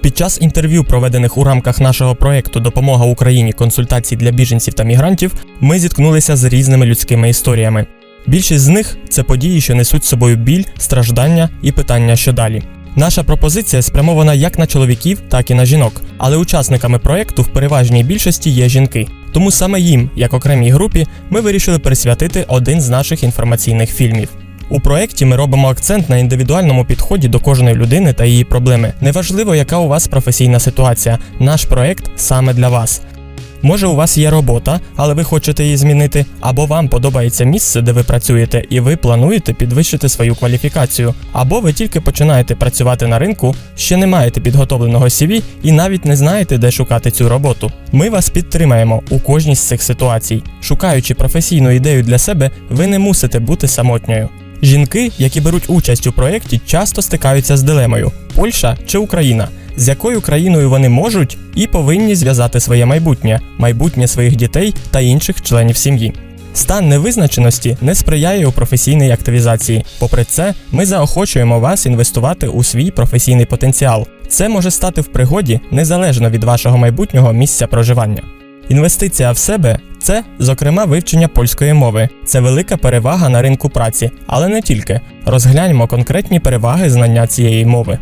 Під час інтерв'ю, проведених у рамках нашого проєкту Допомога Україні консультацій для біженців та мігрантів, ми зіткнулися з різними людськими історіями. Більшість з них це події, що несуть з собою біль, страждання і питання, що далі. Наша пропозиція спрямована як на чоловіків, так і на жінок, але учасниками проєкту в переважній більшості є жінки. Тому саме їм, як окремій групі, ми вирішили присвятити один з наших інформаційних фільмів. У проєкті ми робимо акцент на індивідуальному підході до кожної людини та її проблеми. Неважливо, яка у вас професійна ситуація, наш проєкт саме для вас. Може, у вас є робота, але ви хочете її змінити, або вам подобається місце, де ви працюєте, і ви плануєте підвищити свою кваліфікацію, або ви тільки починаєте працювати на ринку, ще не маєте підготовленого CV і навіть не знаєте, де шукати цю роботу. Ми вас підтримаємо у кожній з цих ситуацій. Шукаючи професійну ідею для себе, ви не мусите бути самотньою. Жінки, які беруть участь у проєкті, часто стикаються з дилемою: Польща чи Україна, з якою країною вони можуть і повинні зв'язати своє майбутнє, майбутнє своїх дітей та інших членів сім'ї. Стан невизначеності не сприяє у професійній активізації. Попри це, ми заохочуємо вас інвестувати у свій професійний потенціал. Це може стати в пригоді незалежно від вашого майбутнього місця проживання. Інвестиція в себе це, зокрема, вивчення польської мови. Це велика перевага на ринку праці, але не тільки. Розгляньмо конкретні переваги знання цієї мови.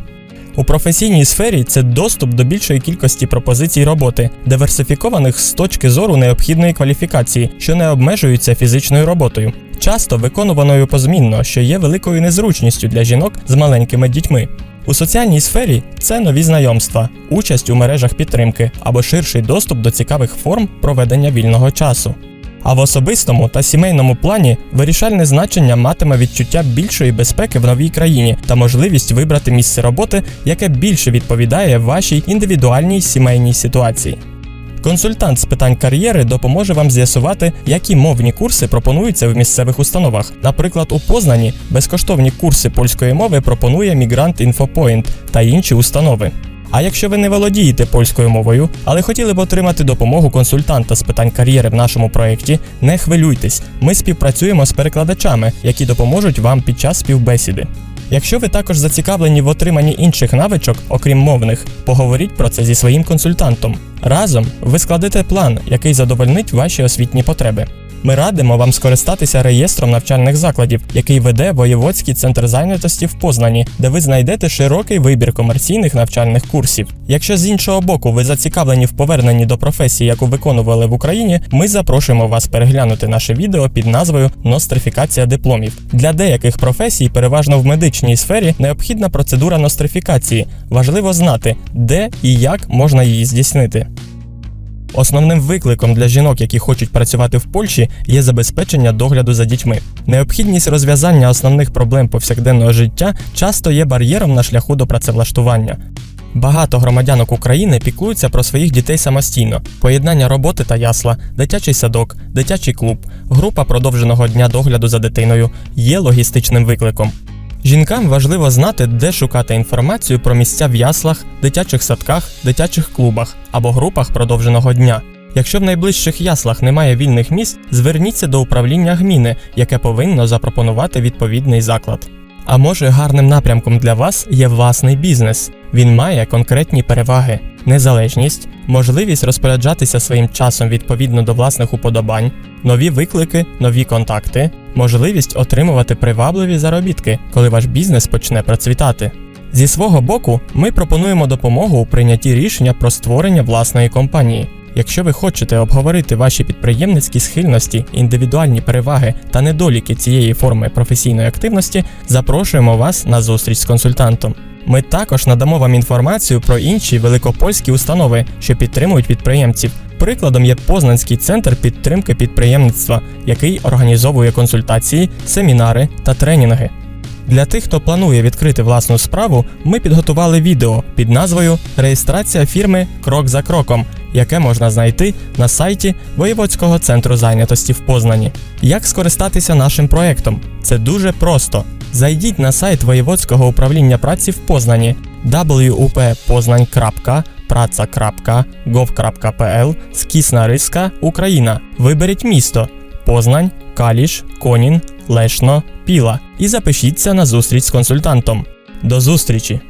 У професійній сфері це доступ до більшої кількості пропозицій роботи, диверсифікованих з точки зору необхідної кваліфікації, що не обмежуються фізичною роботою, часто виконуваною позмінно, що є великою незручністю для жінок з маленькими дітьми. У соціальній сфері це нові знайомства, участь у мережах підтримки або ширший доступ до цікавих форм проведення вільного часу. А в особистому та сімейному плані вирішальне значення матиме відчуття більшої безпеки в новій країні та можливість вибрати місце роботи, яке більше відповідає вашій індивідуальній сімейній ситуації. Консультант з питань кар'єри допоможе вам з'ясувати, які мовні курси пропонуються в місцевих установах. Наприклад, у Познані безкоштовні курси польської мови пропонує Мігрант Інфопоінт та інші установи. А якщо ви не володієте польською мовою, але хотіли б отримати допомогу консультанта з питань кар'єри в нашому проєкті, не хвилюйтесь. Ми співпрацюємо з перекладачами, які допоможуть вам під час співбесіди. Якщо ви також зацікавлені в отриманні інших навичок, окрім мовних, поговоріть про це зі своїм консультантом. Разом ви складете план, який задовольнить ваші освітні потреби. Ми радимо вам скористатися реєстром навчальних закладів, який веде Воєводський центр зайнятості в Познані, де ви знайдете широкий вибір комерційних навчальних курсів. Якщо з іншого боку ви зацікавлені в поверненні до професії, яку виконували в Україні, ми запрошуємо вас переглянути наше відео під назвою Нострифікація дипломів. Для деяких професій, переважно в медичній сфері, необхідна процедура нострифікації. Важливо знати, де і як можна її здійснити. Основним викликом для жінок, які хочуть працювати в Польщі, є забезпечення догляду за дітьми. Необхідність розв'язання основних проблем повсякденного життя часто є бар'єром на шляху до працевлаштування. Багато громадянок України піклуються про своїх дітей самостійно: поєднання роботи та ясла, дитячий садок, дитячий клуб, група продовженого дня догляду за дитиною є логістичним викликом. Жінкам важливо знати, де шукати інформацію про місця в яслах, дитячих садках, дитячих клубах або групах продовженого дня. Якщо в найближчих яслах немає вільних місць, зверніться до управління гміни, яке повинно запропонувати відповідний заклад. А може, гарним напрямком для вас є власний бізнес. Він має конкретні переваги: незалежність, можливість розпоряджатися своїм часом відповідно до власних уподобань, нові виклики, нові контакти, можливість отримувати привабливі заробітки, коли ваш бізнес почне процвітати. Зі свого боку, ми пропонуємо допомогу у прийнятті рішення про створення власної компанії. Якщо ви хочете обговорити ваші підприємницькі схильності, індивідуальні переваги та недоліки цієї форми професійної активності, запрошуємо вас на зустріч з консультантом. Ми також надамо вам інформацію про інші великопольські установи, що підтримують підприємців. Прикладом є Познанський центр підтримки підприємництва, який організовує консультації, семінари та тренінги. Для тих, хто планує відкрити власну справу, ми підготували відео під назвою Реєстрація фірми крок за кроком, яке можна знайти на сайті Воєводського центру зайнятості в Познані. Як скористатися нашим проєктом? Це дуже просто. Зайдіть на сайт Воєводського управління праці в Познані wupoznań.praca.gov.pl скісна риска Україна. Виберіть місто Познань, Каліш, Конін, Лешно, Піла і запишіться на зустріч з консультантом. До зустрічі!